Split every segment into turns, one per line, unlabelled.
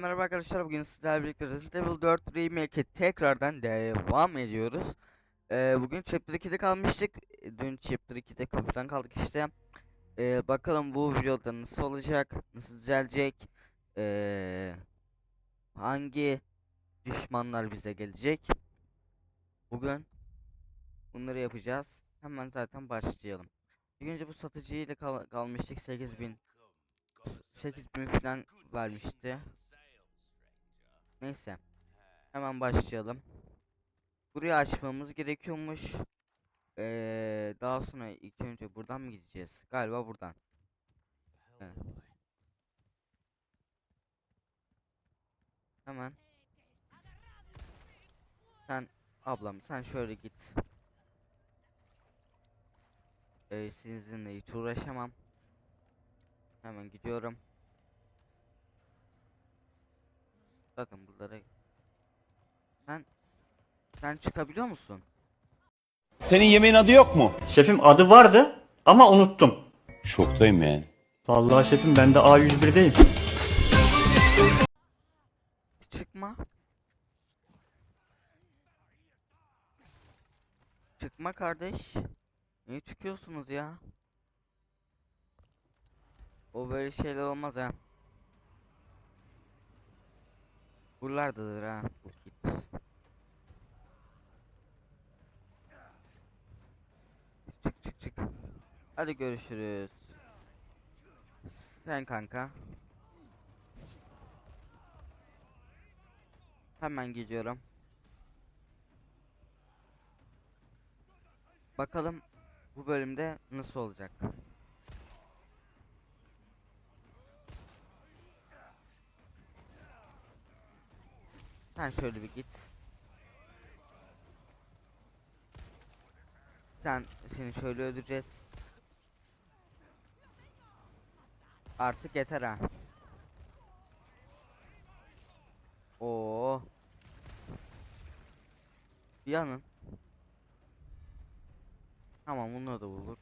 Merhaba arkadaşlar bugün sizlerle birlikte Resident Evil 4 Remake'e tekrardan devam ediyoruz. Ee, bugün Chapter 2'de kalmıştık. Dün Chapter 2'de kapıdan kaldık işte. Ee, bakalım bu videoda nasıl olacak, nasıl düzelecek, ee, hangi düşmanlar bize gelecek. Bugün bunları yapacağız. Hemen zaten başlayalım. İlk önce bu satıcıyla kal kalmıştık 8000 8000 falan vermişti. Neyse. Hemen başlayalım. Burayı açmamız gerekiyormuş. Ee, daha sonra ilk önce buradan mı gideceğiz? Galiba buradan. Evet. Hemen. Sen ablam sen şöyle git. Ee, sizinle hiç uğraşamam. Hemen gidiyorum. Bakın buralara. Sen sen çıkabiliyor musun?
Senin yemeğin adı yok mu?
Şefim adı vardı ama unuttum.
Şoktayım yani.
Vallahi şefim ben de A101'deyim.
Çıkma. Çıkma kardeş. Niye çıkıyorsunuz ya? O böyle şeyler olmaz ha. Buralardadır ha bu kit. Çık çık çık. Hadi görüşürüz. Sen kanka. Hemen gidiyorum. Bakalım bu bölümde nasıl olacak. Sen şöyle bir git. Sen seni şöyle öldüreceğiz. Artık yeter ha. Oo. Yanın. Tamam bunu da bulduk.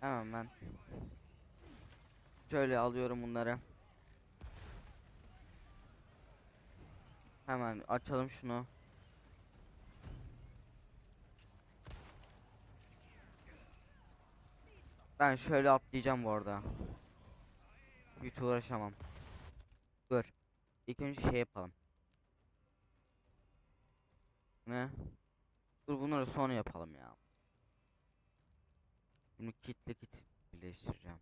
Hemen ben şöyle alıyorum bunları. Hemen açalım şunu. Ben şöyle atlayacağım bu arada. Hiç uğraşamam. Dur. İlk önce şey yapalım. Ne? Dur bunları sonra yapalım ya. Bunu kitle kit birleştireceğim.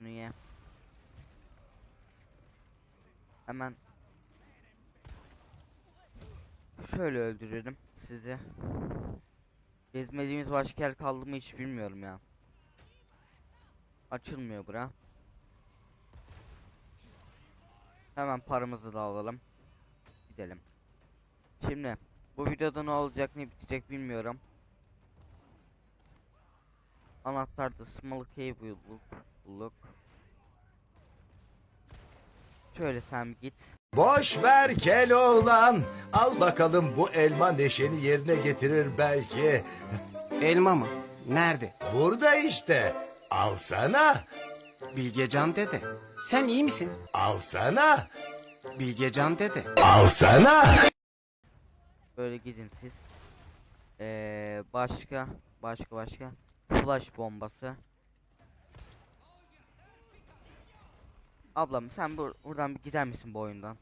Bunu ye. Hemen şöyle öldürelim sizi. Gezmediğimiz başka yer kaldı mı hiç bilmiyorum ya. Açılmıyor bura. Hemen paramızı da alalım. Gidelim. Şimdi bu videoda ne olacak ne bitecek bilmiyorum. Anahtarda small key bulduk. bulduk. Şöyle sen git.
Boş ver Keloğlan. Al bakalım bu elma neşeni yerine getirir belki.
Elma mı? Nerede?
Burada işte. Alsana.
Bilgecan dede. Sen iyi misin?
Alsana.
Bilgecan dede.
Alsana.
Böyle gidin siz. Ee, başka başka başka flash bombası. Ablam sen bur buradan bir gider misin bu oyundan?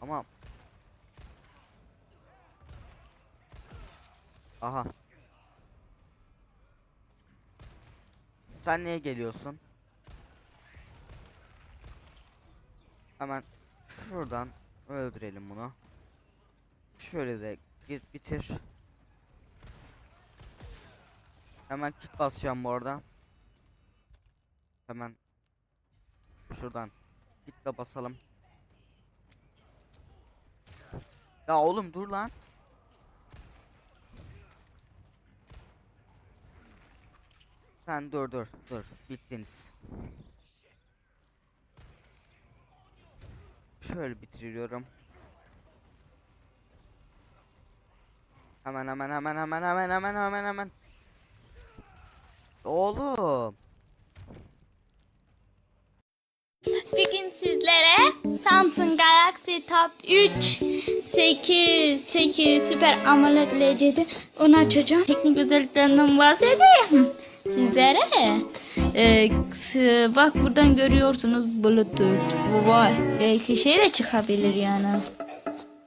Ama Aha. Sen niye geliyorsun? Hemen şuradan öldürelim bunu. Şöyle de git bitir. Hemen kit basacağım bu arada. Hemen şuradan kitle basalım. Ya oğlum dur lan. Sen dur dur dur bittiniz. Şöyle bitiriyorum. Hemen hemen hemen hemen hemen hemen hemen hemen. Oğlum.
Bugün sizlere Samsung Galaxy Tab 3 8 8 Super AMOLED LCD onu açacağım. Teknik özelliklerinden bahsedeyim sizlere. Ee, bak buradan görüyorsunuz Bluetooth bu var. Belki şey de çıkabilir yani.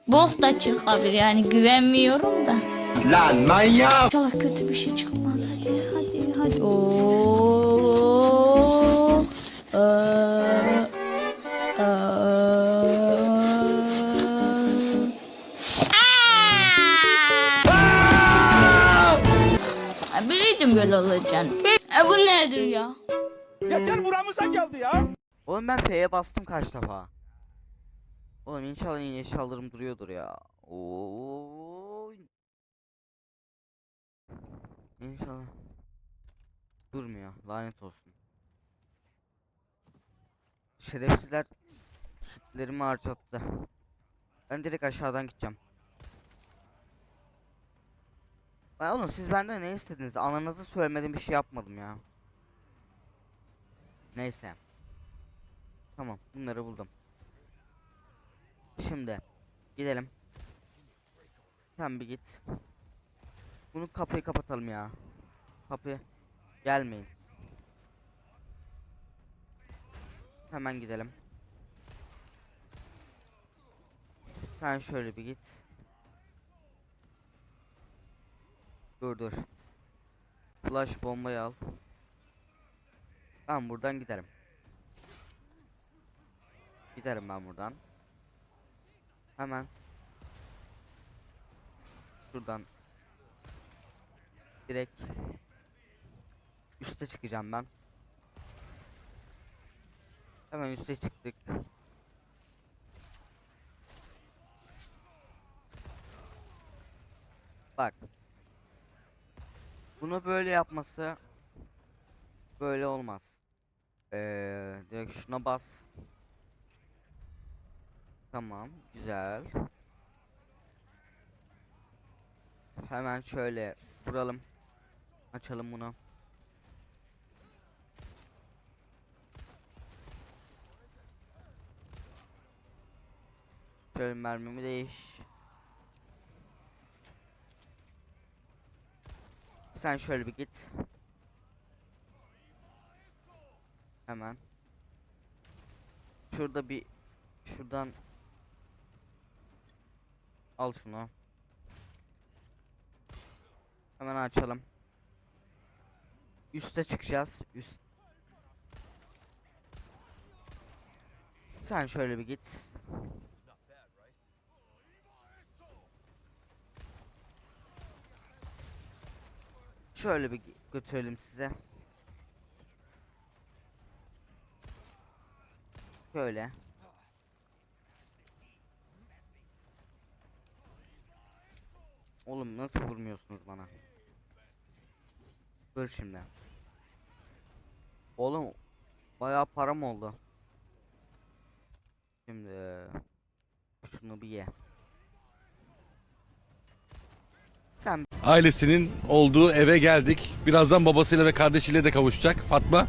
Bok da çıkabilir yani güvenmiyorum da.
Lan manyak!
İnşallah kötü bir şey çıkmaz. Hadi hadi hadi. Oo. Ee. Biliyordum böyle olacağını. E, bu nedir ya?
Oğlum ben F'ye bastım kaç defa. Oğlum inşallah yine eşyalarım duruyordur ya. Oo. İnşallah. Durmuyor. Lanet olsun. Şerefsizler kitlerimi harcattı. Ben direkt aşağıdan gideceğim. Ay oğlum siz benden ne istediniz? Ananızı söylemedim bir şey yapmadım ya. Neyse. Tamam bunları buldum. Şimdi gidelim. Sen bir git. Bunu kapıyı kapatalım ya. Kapıyı gelmeyin. Hemen gidelim. Sen şöyle bir git. Dur dur. Flash bombayı al. Ben buradan giderim. Giderim ben buradan. Hemen. Şuradan. Direkt. Üste çıkacağım ben. Hemen üste çıktık. Bak. Bunu böyle yapması böyle olmaz. Ee, direkt şuna bas. Tamam, güzel. Hemen şöyle vuralım. Açalım bunu. Şöyle mermimi değiş. Sen şöyle bir git. Hemen. Şurada bir şuradan al şunu. Hemen açalım. Üste çıkacağız. Üst. Sen şöyle bir git. Şöyle bir götürelim size. Şöyle. Oğlum nasıl vurmuyorsunuz bana? Dur şimdi. Oğlum bayağı param oldu. Şimdi şunu bir ye. Sen
Ailesinin olduğu eve geldik. Birazdan babasıyla ve kardeşiyle de kavuşacak. Fatma,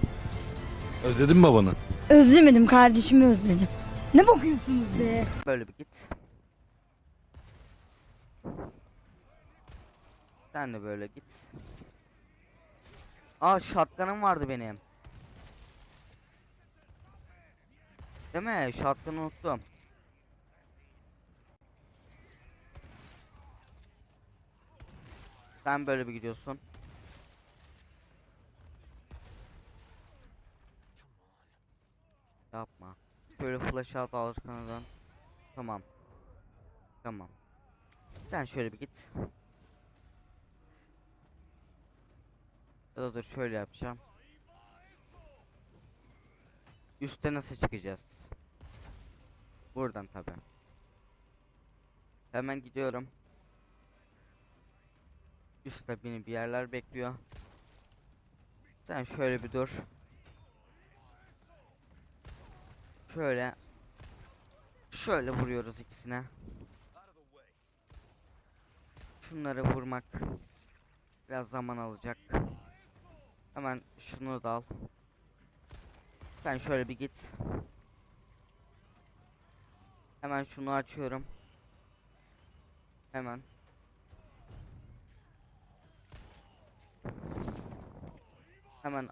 özledin mi babanı?
Özlemedim kardeşimi özledim. Ne bakıyorsunuz be?
böyle bir git. Sen de böyle git. Aa shotgun'ım vardı benim. Değil mi? Shotgun'ı unuttum. Sen böyle bir gidiyorsun. Yapma. Şöyle flash out arkandan. Tamam. Tamam. Sen şöyle bir git. Ya da dur şöyle yapacağım. Üste nasıl çıkacağız? Buradan tabi. Hemen gidiyorum. Üstte beni bir yerler bekliyor. Sen şöyle bir dur. Şöyle. Şöyle vuruyoruz ikisine. Şunları vurmak biraz zaman alacak. Hemen şunu da al. Sen şöyle bir git. Hemen şunu açıyorum. Hemen. Hemen.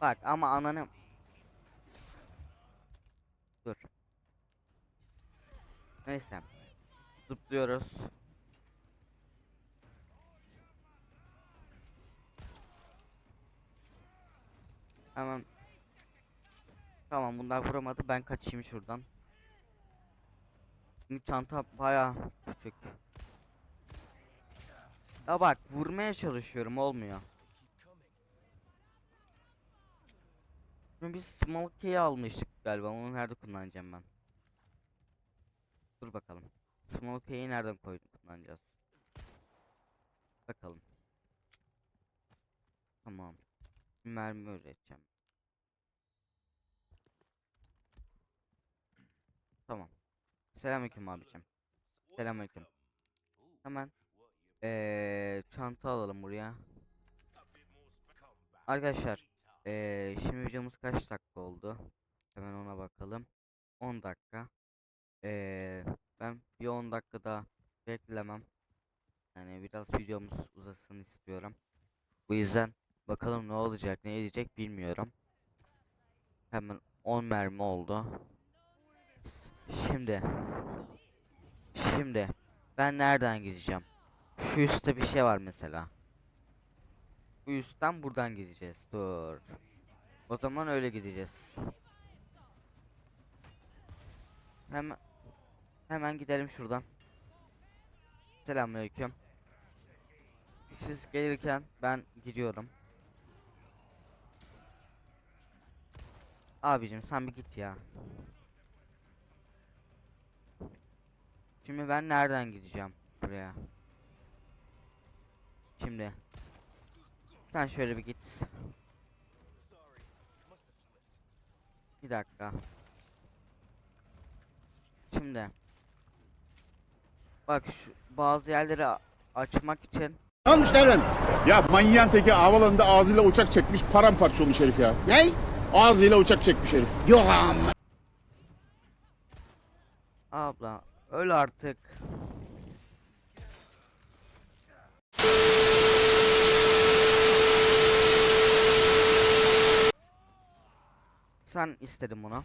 Bak ama ananı Dur. Neyse. Zıplıyoruz. Hemen. Tamam bunlar vuramadı. Ben kaçayım şuradan. Şimdi çanta baya küçük. Ya bak vurmaya çalışıyorum olmuyor. Biz Smokey'i almıştık galiba. Onu nerede kullanacağım ben? Dur bakalım. Smokey'i nereden koyduk kullanacağız? Bakalım. Tamam. Mermi üreteceğim. Tamam. Selamünaleyküm abicim. Selamünaleyküm. Hemen eee çanta alalım buraya. Arkadaşlar eee şimdi videomuz kaç dakika oldu? Hemen ona bakalım. 10 dakika. Eee ben bir 10 dakika daha beklemem. Yani biraz videomuz uzasın istiyorum. Bu yüzden bakalım ne olacak ne edecek bilmiyorum. Hemen 10 mermi oldu. Şimdi Şimdi ben nereden gideceğim? Şu üstte bir şey var mesela. Bu üstten buradan gideceğiz. Dur. O zaman öyle gideceğiz. Hemen hemen gidelim şuradan. Selamünaleyküm. Siz gelirken ben gidiyorum. Abicim sen bir git ya. Şimdi ben nereden gideceğim buraya? Şimdi. Sen şöyle bir git. Bir dakika. Şimdi. Bak şu bazı yerleri açmak için
Ya manyağın teki havalanında ağzıyla uçak çekmiş paramparça olmuş herif ya. Ne? Ağzıyla uçak çekmiş herif.
abla öl artık. Sen istedin bunu.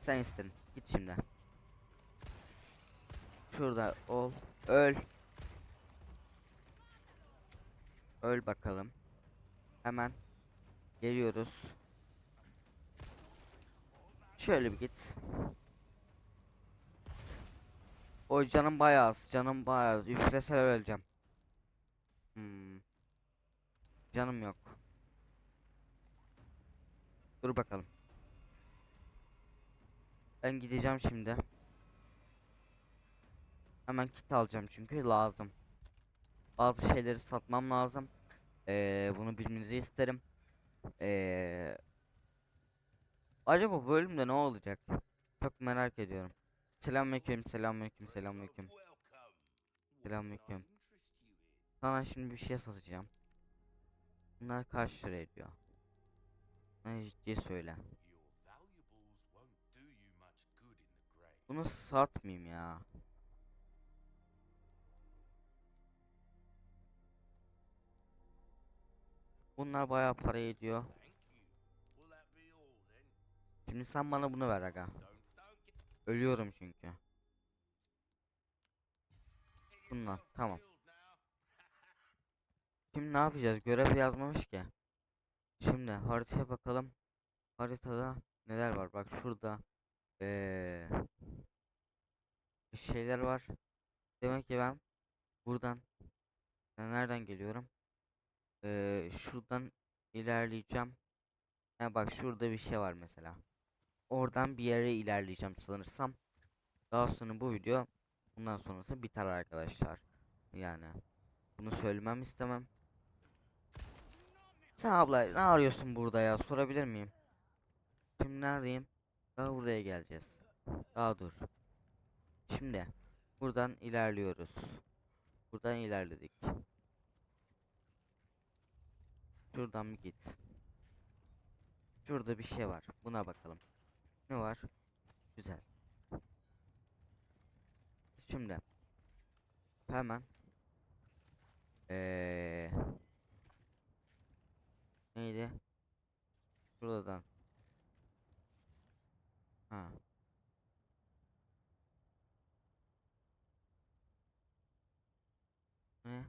Sen istedin. Git şimdi. Şurada ol. Öl. Öl bakalım. Hemen geliyoruz. Şöyle bir git. O canım bayağı az. Canım bayağı az. Üflese öleceğim. Canım yok. Dur bakalım. Ben gideceğim şimdi. Hemen kit alacağım çünkü lazım. Bazı şeyleri satmam lazım. Ee, bunu bilmenizi isterim. Ee, acaba bölümde ne olacak? Çok merak ediyorum. Selamünaleyküm, selamünaleyküm, selamünaleyküm. Selamünaleyküm. Sana şimdi bir şey satacağım. Bunlar kaç lira ediyor? Ne ciddi söyle. Bunu satmayayım ya. Bunlar bayağı para ediyor. Şimdi sen bana bunu ver aga. Ölüyorum çünkü. Bunlar tamam. Şimdi ne yapacağız? Görev yazmamış ki. Şimdi haritaya bakalım. Haritada neler var? Bak şurada eee şeyler var. Demek ki ben buradan ben nereden geliyorum? Eee şuradan ilerleyeceğim. Ha bak şurada bir şey var mesela. Oradan bir yere ilerleyeceğim sanırsam. Daha sonra bu video bundan sonrası biter arkadaşlar. Yani bunu söylemem istemem. Sen abla ne arıyorsun burada ya sorabilir miyim? Şimdi neredeyim? Daha buraya geleceğiz. Daha dur. Şimdi buradan ilerliyoruz. Buradan ilerledik. Şuradan bir git. Şurada bir şey var. Buna bakalım. Ne var? Güzel. Şimdi hemen ee, neydi? Şuradan. Ha. Ne?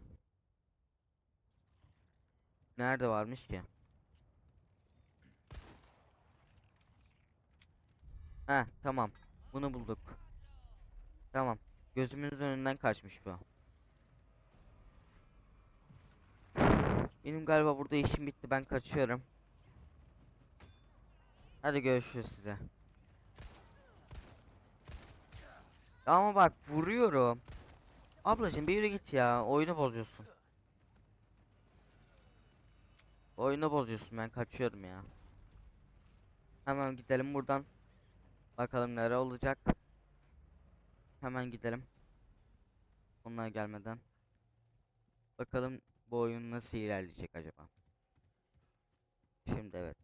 Nerede varmış ki? Heh tamam. Bunu bulduk. Tamam. Gözümüzün önünden kaçmış bu. Benim galiba burada işim bitti. Ben kaçıyorum. Hadi görüşürüz size. Ama bak vuruyorum. Ablacığım bir yürü git ya. Oyunu bozuyorsun. Oyunu bozuyorsun. Ben kaçıyorum ya. Hemen gidelim buradan. Bakalım nere olacak. Hemen gidelim. Onlar gelmeden. Bakalım bu oyun nasıl ilerleyecek acaba. Şimdi evet.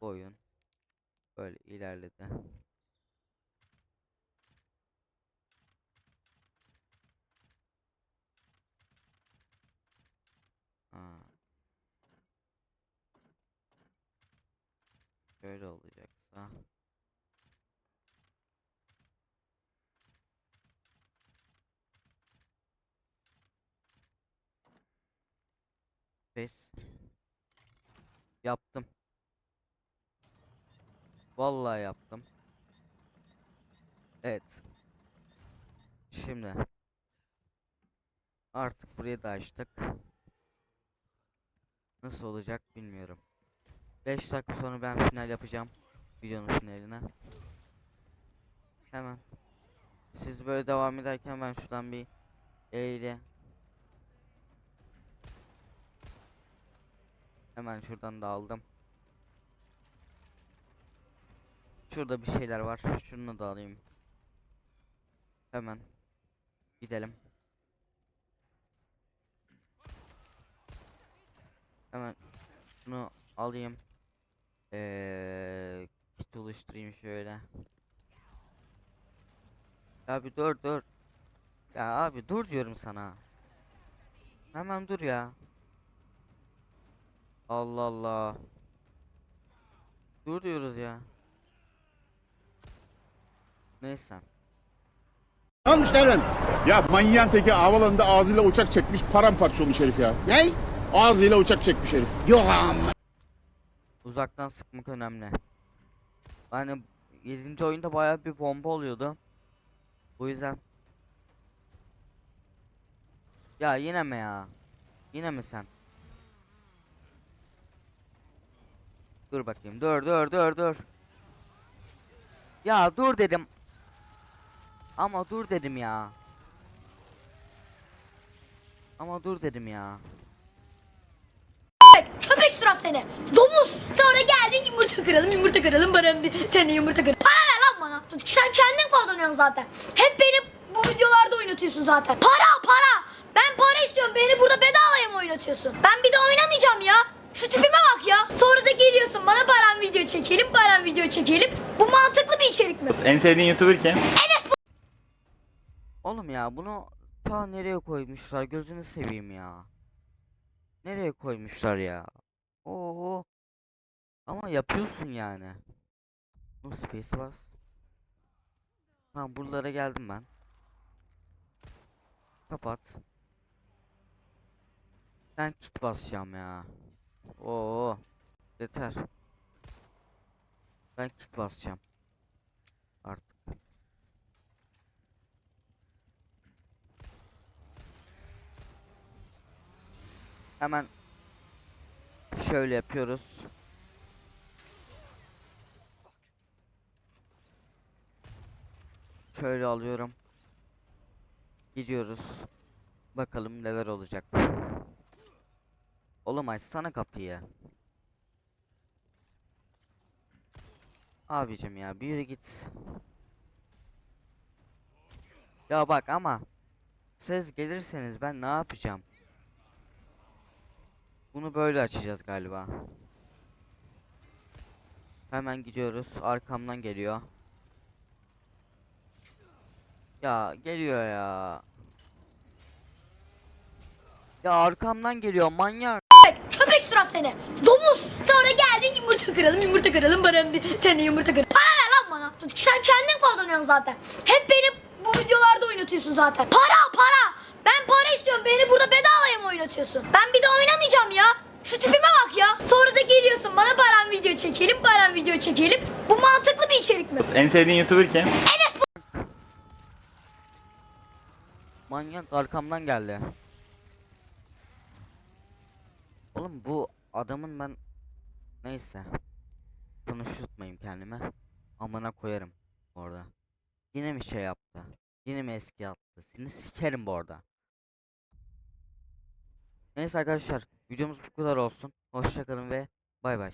Bu oyun böyle ilerledi. Aa. Böyle olacaksa. Pes. Yaptım. Vallahi yaptım. Evet. Şimdi. Artık burayı da açtık. Nasıl olacak bilmiyorum. 5 dakika sonra ben final yapacağım. Videonun finaline. Hemen. Siz böyle devam ederken ben şuradan bir E Hemen şuradan da aldım. Şurada bir şeyler var. Şunu da alayım. Hemen gidelim. Hemen şunu alayım. Eee kit oluşturayım şöyle. Ya bir dur dur. Ya abi dur diyorum sana. Hemen dur ya. Allah Allah. Dur diyoruz ya. Neyse.
Ya manyağın teki havalanında ağzıyla uçak çekmiş paramparça olmuş herif ya. Ne? Ağzıyla uçak çekmiş herif.
Uzaktan sıkmak önemli. Hani 7. oyunda bayağı bir bomba oluyordu. Bu yüzden. Ya yine mi ya? Yine mi sen? Dur bakayım. Dur dur dur dur. Ya dur dedim. Ama dur dedim ya. Ama dur dedim ya.
Köpek surat seni. Domuz. Sonra geldin yumurta kıralım yumurta kıralım bana sen yumurta kır. Para ver lan bana. Sen kendin kazanıyorsun zaten. Hep beni bu videolarda oynatıyorsun zaten. Para para. Ben para istiyorum. Beni burada bedavaya mı oynatıyorsun? Ben bir de oynamayacağım ya. Şu tipime bak ya. Sonra da geliyorsun bana param video çekelim, param video çekelim. Bu mantıklı bir içerik mi?
En sevdiğin YouTuber kim?
Oğlum ya bunu ta nereye koymuşlar gözünü seveyim ya. Nereye koymuşlar ya? Oo. Ama yapıyorsun yani. Bu space'e bas. Tamam buralara geldim ben. Kapat. Ben kit basacağım ya. Oo. Yeter. Ben kit basacağım. Artık. Hemen şöyle yapıyoruz. Şöyle alıyorum. Gidiyoruz. Bakalım neler olacak. Oğlum açsana kapıyı. Abicim ya bir yere git. Ya bak ama siz gelirseniz ben ne yapacağım? Bunu böyle açacağız galiba. Hemen gidiyoruz. Arkamdan geliyor. Ya geliyor ya. Ya arkamdan geliyor manyak.
Köpek surat seni. Domuz. Sonra kıralım yumurta kıralım bana bir- sen de yumurta kır. Para ver lan bana. Sen kendin kazanıyorsun zaten. Hep beni bu videolarda oynatıyorsun zaten. Para para. Ben para istiyorum. Beni burada bedavaya mı oynatıyorsun? Ben bir de oynamayacağım ya. Şu tipime bak ya. Sonra da geliyorsun bana param video çekelim, param video çekelim. Bu mantıklı bir içerik mi?
En sevdiğin YouTuber kim?
Manyak arkamdan geldi. Oğlum bu adamın ben neyse konuşturtmayayım kendime. Amına koyarım orada. Yine mi şey yaptı? Yine mi eski attı? Seni sikerim bu arada. Neyse arkadaşlar videomuz bu kadar olsun. Hoşçakalın ve bay bay.